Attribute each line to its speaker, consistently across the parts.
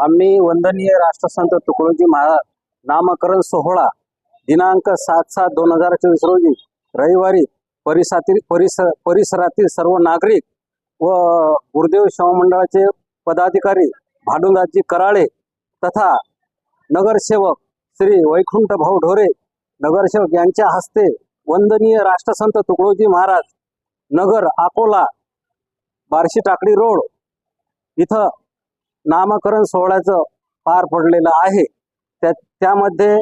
Speaker 1: आम्ही वंदनीय राष्ट्रसंत तुकडोजी महाराज नामकरण सोहळा दिनांक सात सात दोन हजार चोवीस रोजी रविवारी परिसरातील परिसर परिसरातील सर्व नागरिक व गुरुदेव सेवा मंडळाचे पदाधिकारी भाडुंदाजी कराळे तथा नगरसेवक श्री वैकुंठ भाऊ ढोरे नगरसेवक यांच्या हस्ते वंदनीय राष्ट्रसंत तुकडोजी महाराज नगर अकोला बार्शी टाकडी रोड इथं नामकरण सोहळ्याचं पार पडलेलं आहे. त्या त्यामध्ये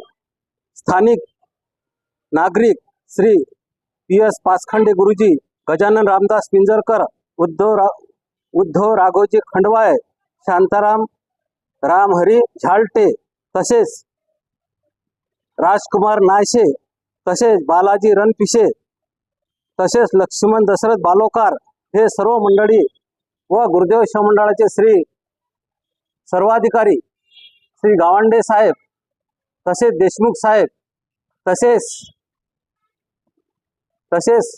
Speaker 1: स्थानिक नागरिक श्री पी एस पाचखंडे गुरुजी गजानन रामदास पिंजरकर उद्धव रा उद्धव राघोजी खंडवाळे शांताराम रामहरी झालटे तसेच राजकुमार नायशे तसेच बालाजी रणपिशे तसेच लक्ष्मण दशरथ बालोकार हे सर्व मंडळी व गुरुदेव शिवमंडळाचे श्री सर्वाधिकारी श्री गावंडे साहेब तसेच देशमुख साहेब तसेच तसेच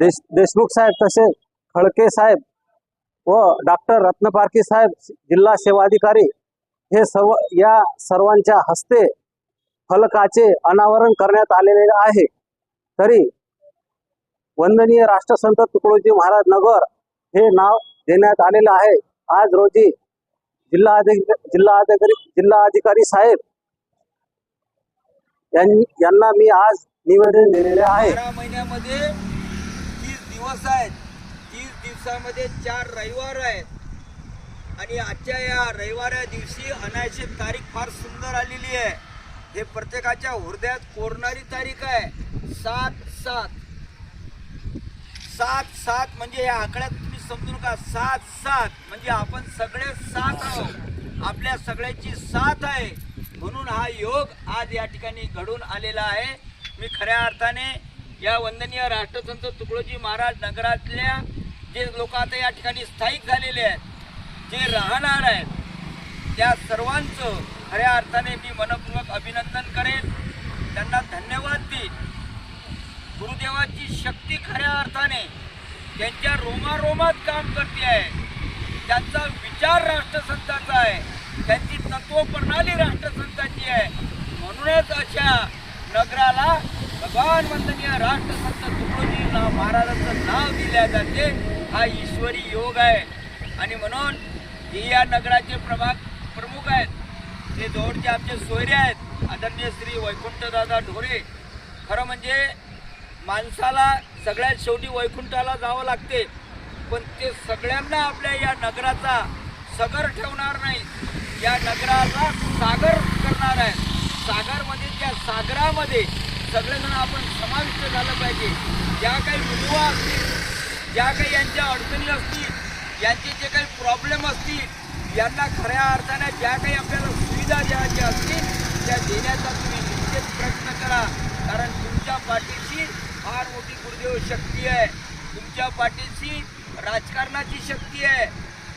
Speaker 1: देश देशमुख साहेब तसेच खळके साहेब व डॉक्टर रत्नपारखी साहेब जिल्हा सेवाधिकारी हे सर्व या सर्वांच्या हस्ते फलकाचे अनावरण करण्यात आलेले आहे. तरी वंदनीय राष्ट्रसंत तुकडोजी महाराज नगर हे नाव देण्यात आलेलं आहे. आज रोजी जिल्हा अधिकारी जिल्हा अधिकारी जिल्हा अधिकारी साहेब यांना मी आज निवेदन दिलेले आहे.
Speaker 2: महिन्यामध्ये तीस दिवस आहेत. तीस दिवसामध्ये चार रविवार आहेत. आणि आजच्या या रविवाऱ्या दिवशी अनायशी तारीख फार सुंदर आलेली आहे. हे प्रत्येकाच्या हृदयात कोरणारी तारीख आहे. सात सात. सात सात म्हणजे या आकड्यात समजू नका सात सात. म्हणजे आपण सगळे साथ आहोत. आपल्या सगळ्याची साथ आहे. म्हणून हा योग आज या ठिकाणी घडून आलेला आहे. मी खऱ्या अर्थाने या वंदनीय राष्ट्रसंत तुकडोजी महाराज नगरातल्या जे लोक आता या ठिकाणी स्थायिक झालेले आहेत जे राहणार आहेत त्या सर्वांचं खऱ्या अर्थाने मी मनपूर्वक अभिनंदन करेन. त्यांना धन्यवाद देईन. गुरुदेवाची शक्ती खऱ्या अर्थाने त्यांच्या रोमारोमात काम करते आहे. त्यांचा विचार राष्ट्रसंताचा आहे. त्यांची तत्वप्रणाली राष्ट्रसंताची आहे. म्हणूनच अशा नगराला भगवान वंदनीय राष्ट्रसंत तुकडोजी ना- महाराजांचं नाव दिल्या जाते हा ईश्वरी योग आहे. आणि म्हणून हे या नगराचे प्रभाग प्रमुख आहेत. ते जवळचे आमचे सोयरे आहेत. आदरणीय श्री वैकुंठदादा ढोरे. खरं म्हणजे माणसाला सगळ्यात शेवटी वैकुंठाला जावं लागते. पण ते सगळ्यांना आपल्या या नगराचा सगर ठेवणार नाही. या नगराला सागर करणार आहे. सागरमध्ये त्या सागरामध्ये सगळेजण आपण समाविष्ट झालं पाहिजे. ज्या काही विधवा असतील ज्या काही यांच्या अडचणी असतील यांचे जे काही प्रॉब्लेम असतील यांना खऱ्या अर्थाने ज्या काही आपल्याला सुविधा द्यायच्या असतील त्या देण्याचा तुम्ही निश्चित प्रयत्न करा. कारण तुमच्या पाठीशी फार मोठी गुरुदेव शक्ती आहे. तुमच्या पाठीशी राजकारणाची शक्ती आहे.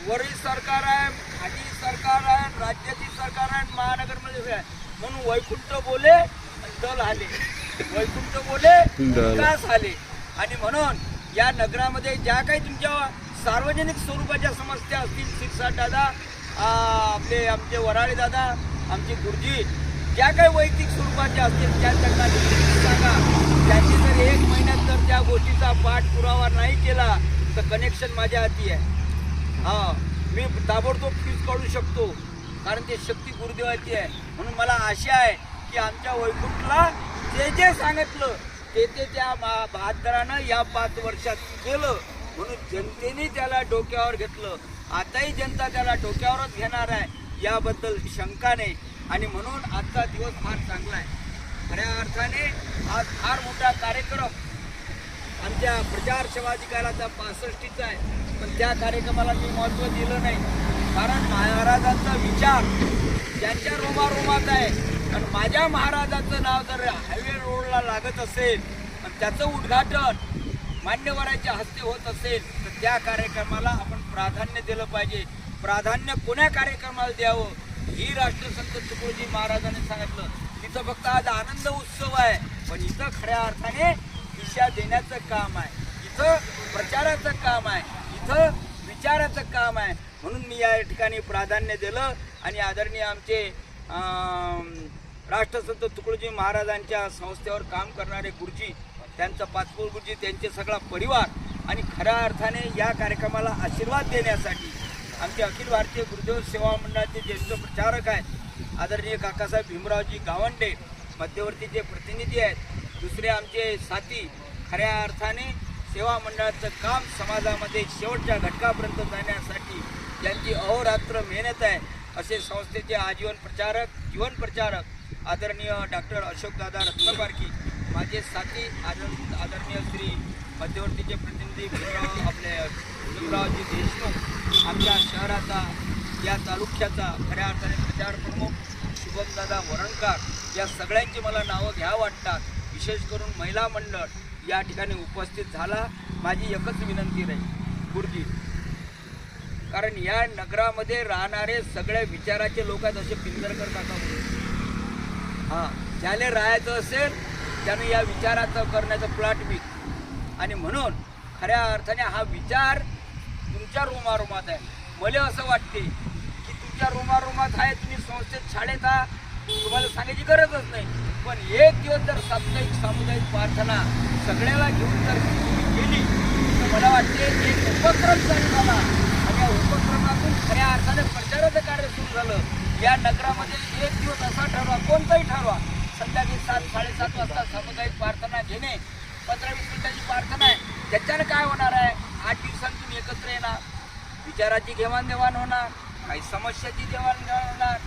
Speaker 2: वरील सरकार आहे खाली सरकार आहे राज्याची सरकार आहे महानगरमध्ये आहे. म्हणून वैकुंठ बोले दल आले. वैकुंठ बोले विकास आले. आणि म्हणून या नगरामध्ये ज्या काही तुमच्या सार्वजनिक स्वरूपाच्या समस्या असतील शिरसाट दादा आपले आमचे वराळे दादा आमचे गुरुजी ज्या काही वैयक्तिक स्वरूपाच्या असतील त्या त्यांना सांगा. त्यांनी जर एक महिन्यात जर त्या गोष्टीचा पाठपुरावा नाही केला तर कनेक्शन माझ्या हाती आहे. हा मी ताबडतोब फीज काढू शकतो कारण ते शक्ती गुरुदेवाची आहे. म्हणून मला आशा आहे की आमच्या वैकुंठला जे जे सांगितलं ते ते त्या बहादरानं या पाच वर्षात केलं. म्हणून जनतेने त्याला डोक्यावर घेतलं. आताही जनता त्याला डोक्यावरच घेणार आहे याबद्दल शंका नाही. आणि म्हणून आजचा दिवस फार चांगला आहे. खऱ्या अर्थाने आज फार मोठा कार्यक्रम आमच्या प्रचार सेवाधिकाराचा पासष्टीचा आहे. पण त्या कार्यक्रमाला मी महत्त्व दिलं नाही. कारण महाराजांचा विचार त्यांच्या रोमारोमात आहे. आणि माझ्या महाराजांचं नाव जर हायवे रोडला लागत असेल आणि त्याचं उद्घाटन मान्यवरांच्या हस्ते होत असेल तर त्या कार्यक्रमाला आपण प्राधान्य दिलं पाहिजे. प्राधान्य कोण्या कार्यक्रमाला द्यावं? ही राष्ट्रसंत तुकडोजी महाराजांनी सांगितलं. तिथं फक्त आज आनंद उत्सव आहे. पण इथं खऱ्या अर्थाने दिशा देण्याचं काम आहे. इथं प्रचाराचं काम आहे. इथं विचाराचं काम आहे. म्हणून मी या ठिकाणी प्राधान्य दिलं आणि आदरणीय आमचे राष्ट्रसंत तुकडोजी महाराजांच्या संस्थेवर काम करणारे गुरुजी त्यांचा पाचपूर गुरुजी त्यांचे सगळा परिवार आणि खऱ्या अर्थाने या कार्यक्रमाला आशीर्वाद देण्यासाठी आमचे अखिल भारतीय गुरुदेव सेवा मंडळाचे ज्येष्ठ प्रचारक आहेत. आदरणीय काकासाहेब भीमरावजी गावंडे मध्यवर्तीचे प्रतिनिधी आहेत. दुसरे आमचे साथी खऱ्या अर्थाने सेवा मंडळाचं काम समाजामध्ये शेवटच्या घटकापर्यंत जाण्यासाठी ज्यांची अहोरात्र मेहनत आहे. असे संस्थेचे आजीवन प्रचारक जीवन प्रचारक आदरणीय डॉक्टर अशोकदादा रत्नपारखी माझे साथी आदर आदरणीय श्री मध्यवर्तीचे प्रतिनिधी भीमराव आपले भीमरावजी देशमुख आमच्या शहराचा या तालुक्याचा खऱ्या अर्थाने प्रचार प्रमुख शुभमदादा वरणकार या सगळ्यांची मला नावं घ्या वाटतात. विशेष करून महिला मंडळ या ठिकाणी उपस्थित झाला. माझी एकच विनंती राहील गुरुजी. कारण या नगरामध्ये राहणारे सगळ्या विचाराचे लोक आहेत असे पिंजरकर काका हां ज्याने राहायचं असेल त्याने या विचाराचं करण्याचं प्लॉट विक आणि म्हणून खऱ्या अर्थाने हा विचार तुमच्या रोमारोमात आहे. मला असं वाटते की तुमच्या रोमारोमात आहे तुम्ही संस्थेत शाळेत आहात तुम्हाला सांगायची गरजच नाही. पण एक दिवस जर साप्ताहिक सामुदायिक प्रार्थना सगळ्याला घेऊन जर गेली तर मला वाटते एक उपक्रम चालू झाला. आणि या उपक्रमातून खऱ्या अर्थाने प्रचाराचं कार्य सुरू झालं. या नगरामध्ये एक दिवस असा ठरवा कोणताही ठरवा. संध्याकाळी सात साडेसात वाजता सामुदायिक प्रार्थना घेणे पंधरा वीस मिनिटाची प्रार्थना आहे. त्याच्यानं काय होणार आहे? आठ दिवसांतून एकत्र येणार. विचाराची घेवाणदेवाण होणार. काही समस्याची देवाणघेवाण होणार.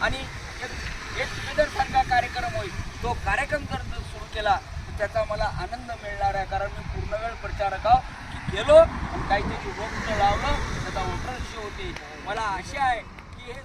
Speaker 2: आणि एक एक सुभेदारसारखा कार्यक्रम होईल. तो कार्यक्रम जर सुरू केला तर त्याचा मला आनंद मिळणार आहे. कारण मी पूर्ण वेळ प्रचारक आहो. की गेलो आणि काहीतरी रोप लावलं त्याचा वोटरशी होते. मला आशा आहे की हे